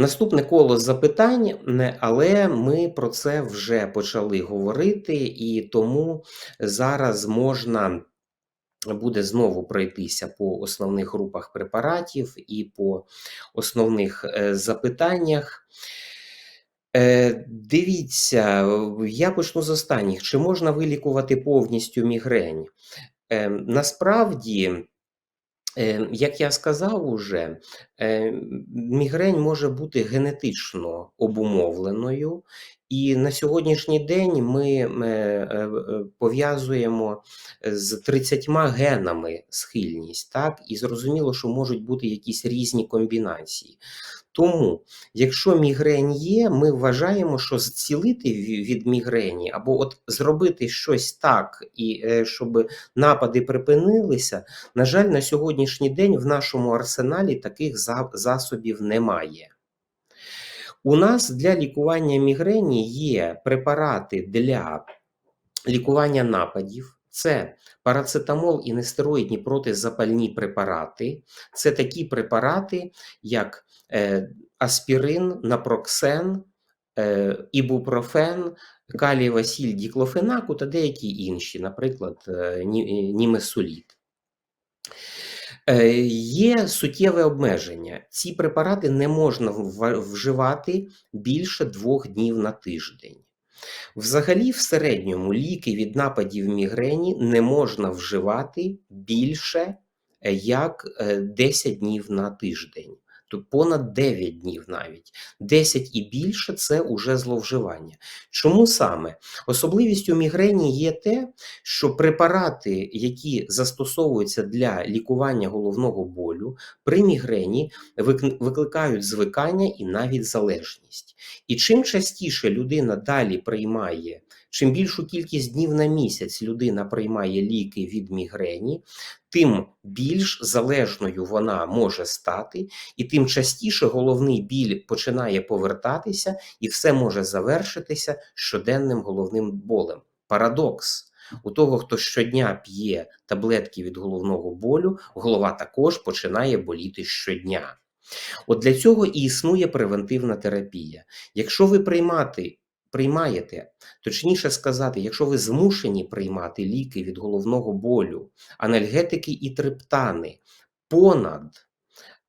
Наступне коло запитань, але ми про це вже почали говорити, і тому зараз можна буде знову пройтися по основних групах препаратів і по основних е, запитаннях. Е, Дивіться, я почну з останніх: чи можна вилікувати повністю мігрень? Е, Насправді. Е, як я сказав уже, е, мігрень може бути генетично обумовленою, і на сьогоднішній день ми е, пов'язуємо з 30 генами схильність, так, і зрозуміло, що можуть бути якісь різні комбінації. Тому, якщо мігрень є, ми вважаємо, що зцілити від мігрені або от зробити щось так, і е, щоб напади припинилися, на жаль, на сьогоднішній день в нашому арсеналі таких засобів немає. У нас для лікування мігрені є препарати для лікування нападів. Це парацетамол і нестероїдні протизапальні препарати. Це такі препарати, як е, аспірин, напроксен, е, ібупрофен, калієва сіль діклофенаку та деякі інші, наприклад, е, німесоліт. Є суттєве обмеження. Ці препарати не можна вживати більше двох днів на тиждень. Взагалі, в середньому ліки від нападів мігрені не можна вживати більше е, як 10 е, днів на тиждень понад 9 днів навіть 10 і більше це уже зловживання. Чому саме? Особливістю мігрені є те, що препарати, які застосовуються для лікування головного болю, при мігрені викликають звикання і навіть залежність. І чим частіше людина далі приймає. Чим більшу кількість днів на місяць людина приймає ліки від мігрені, тим більш залежною вона може стати, і тим частіше головний біль починає повертатися, і все може завершитися щоденним головним болем. Парадокс. У того, хто щодня п'є таблетки від головного болю, голова також починає боліти щодня. От для цього і існує превентивна терапія. Якщо ви приймати приймаєте, точніше сказати, якщо ви змушені приймати ліки від головного болю, анальгетики і триптани понад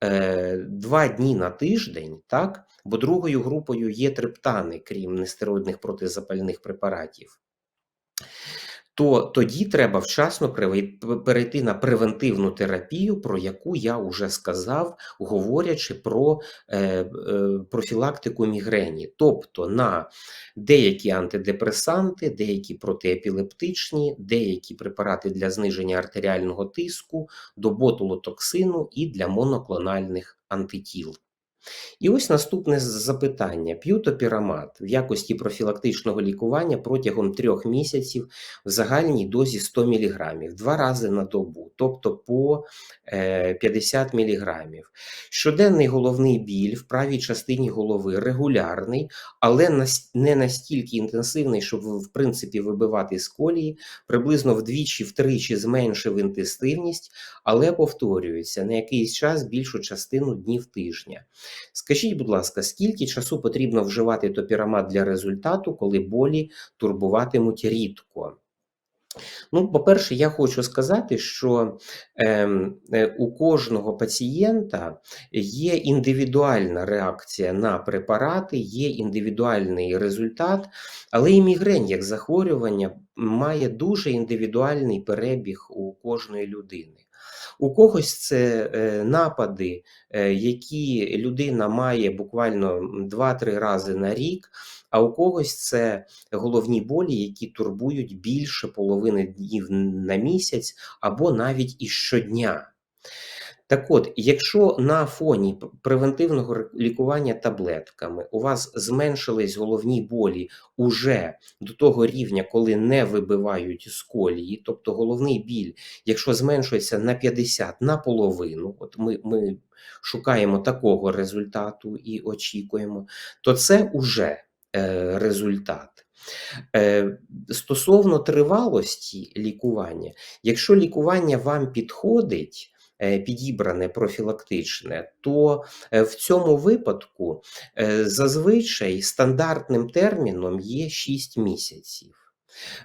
е, два дні на тиждень, так, бо другою групою є триптани, крім нестероїдних протизапальних препаратів то тоді треба вчасно перейти на превентивну терапію, про яку я вже сказав, говорячи про е, е, профілактику мігрені, тобто на деякі антидепресанти, деякі протиепілептичні, деякі препарати для зниження артеріального тиску, до ботулотоксину і для моноклональних антитіл. І ось наступне запитання: п'ютопірамат в якості профілактичного лікування протягом трьох місяців в загальній дозі 100 мг два рази на добу, тобто по 50 е, мг. Щоденний головний біль в правій частині голови регулярний, але не настільки інтенсивний, щоб в принципі вибивати з колії, приблизно вдвічі-втричі зменшив інтенсивність, але повторюється на якийсь час більшу частину днів тижня. Скажіть, будь ласка, скільки часу потрібно вживати топірамат для результату, коли болі турбуватимуть рідко? Ну, по-перше, я хочу сказати, що ем, е, у кожного пацієнта є індивідуальна реакція на препарати, є індивідуальний результат, але і мігрень як захворювання має дуже індивідуальний перебіг у кожної людини. У когось це е, напади, е, які людина має буквально 2-3 рази на рік, а у когось це головні болі, які турбують більше половини днів на місяць або навіть і щодня. Так от, якщо на фоні превентивного лікування таблетками у вас зменшились головні болі уже до того рівня, коли не вибивають з колії, тобто головний біль, якщо зменшується на 50 на половину, от ми, ми шукаємо такого результату і очікуємо, то це уже е, результат. Е, Стосовно тривалості лікування, якщо лікування вам підходить, підібране профілактичне, то е, в цьому випадку е, зазвичай стандартним терміном є 6 місяців.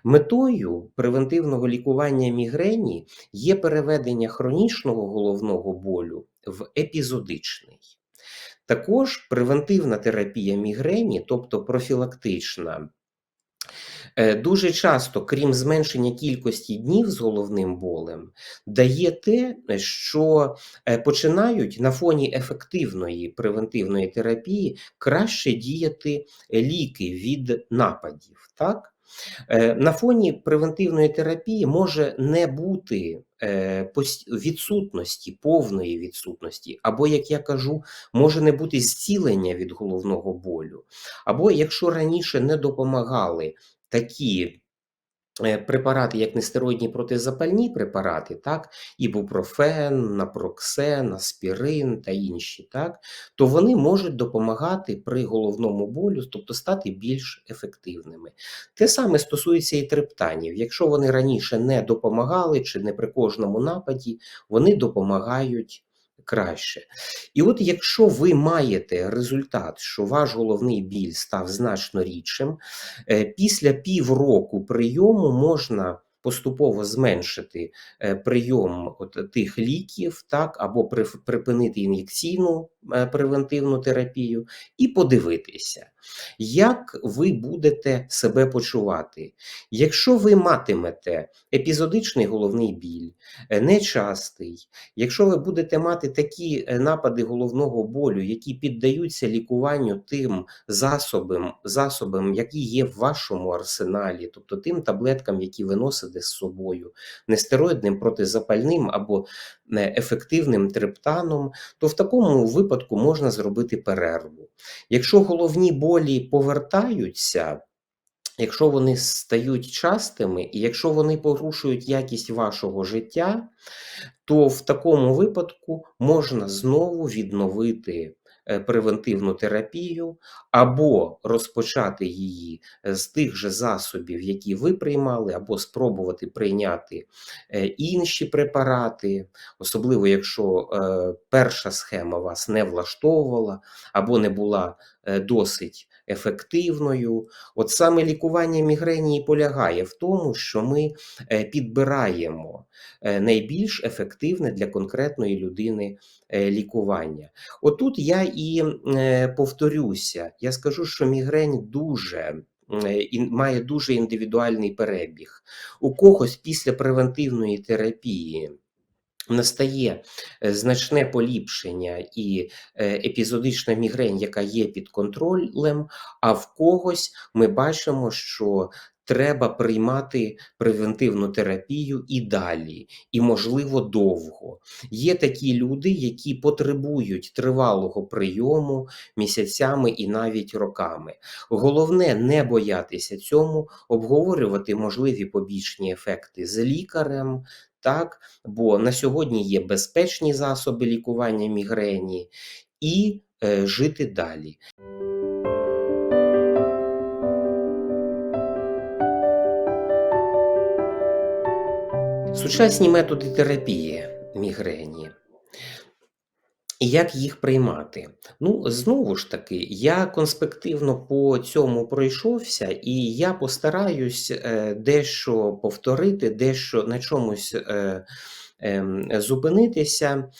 Метою превентивного лікування мігрені є переведення хронічного головного болю в епізодичний. Також превентивна терапія мігрені, тобто профілактична, е, дуже часто, крім зменшення кількості днів з головним болем, дає те, що е, починають на фоні ефективної превентивної терапії краще діяти ліки від нападів. Так? Е, на фоні превентивної терапії може не бути е, відсутності, повної відсутності, або, як я кажу, може не бути зцілення від головного болю. Або якщо раніше не допомагали такі Е, препарати, як нестероїдні протизапальні препарати, так, ібупрофен, напроксен, аспірин та інші, так, то вони можуть допомагати при головному болю, тобто стати більш ефективними. Те саме стосується і триптанів. Якщо вони раніше не допомагали чи не при кожному нападі, вони допомагають краще. І от якщо ви маєте результат, що ваш головний біль став значно рідшим, е, після півроку прийому можна поступово зменшити е, прийом от тих ліків, так, або припинити ін'єкційну е, превентивну терапію, і подивитися, як ви будете себе почувати. Якщо ви матимете епізодичний головний біль, е, нечастий, якщо ви будете мати такі напади головного болю, які піддаються лікуванню тим засобам, засобам, які є в вашому арсеналі, тобто тим таблеткам, які ви носите з собою, нестероїдним протизапальним або е, ефективним триптаном, то в такому випадку можна зробити перерву. Якщо головні болі повертаються, Якщо вони стають частими, і якщо вони порушують якість вашого життя, то в такому випадку можна знову відновити превентивну терапію, або розпочати її е, з тих же засобів, які ви приймали, або спробувати прийняти е, інші препарати, особливо якщо перша схема вас не влаштовувала або не була досить ефективною. От саме лікування мігрені полягає в тому, що ми підбираємо найбільш ефективне для конкретної людини лікування. Отут я і е, повторюся, я скажу, що мігрень дуже має дуже індивідуальний перебіг. У когось після превентивної терапії. Настає е, значне поліпшення і е, епізодична мігрень, яка є під контролем, а в когось ми бачимо, що треба приймати превентивну терапію і далі, і, можливо, довго. Є такі люди, які потребують тривалого прийому місяцями і навіть роками. Головне не боятися цьому, обговорювати можливі побічні ефекти з лікарем. Так, бо на сьогодні є безпечні засоби лікування мігрені і е, жити далі. Сучасні методи терапії мігрені. І як їх приймати? Ну, знову ж таки, я конспективно по цьому пройшовся, і я постараюсь е, дещо повторити, дещо на чомусь е, е, зупинитися.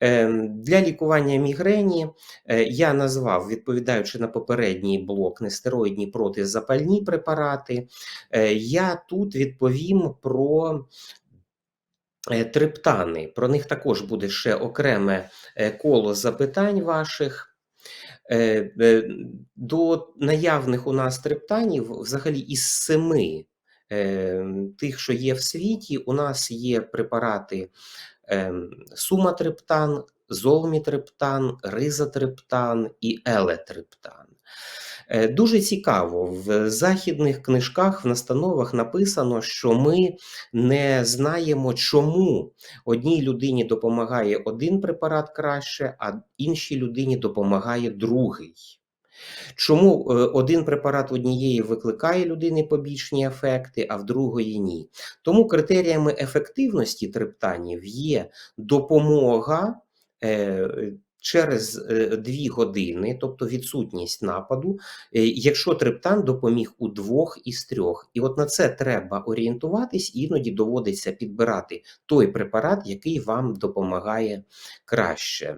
Ем, для лікування мігрені е, я назвав, відповідаючи на попередній блок, нестероїдні протизапальні препарати. Я тут відповім про триптани. Про них також буде ще окреме е, коло запитань ваших. Е, до наявних у нас триптанів, взагалі, із семи тих, що є в світі, у нас є препарати суматриптан, золмітриптан, ризотриптан і елетриптан. Е, дуже цікаво, в західних книжках, в настановах написано, що ми не знаємо, чому одній людині допомагає один препарат краще, а іншій людині допомагає другий. Чому е, один препарат в однієї викликає людини побічні ефекти, а в другої ні? Тому критеріями ефективності триптанів є допомога е, через 2 години, тобто відсутність нападу, е, якщо триптан допоміг у двох із трьох. І от на це треба орієнтуватись, іноді доводиться підбирати той препарат, який вам допомагає краще.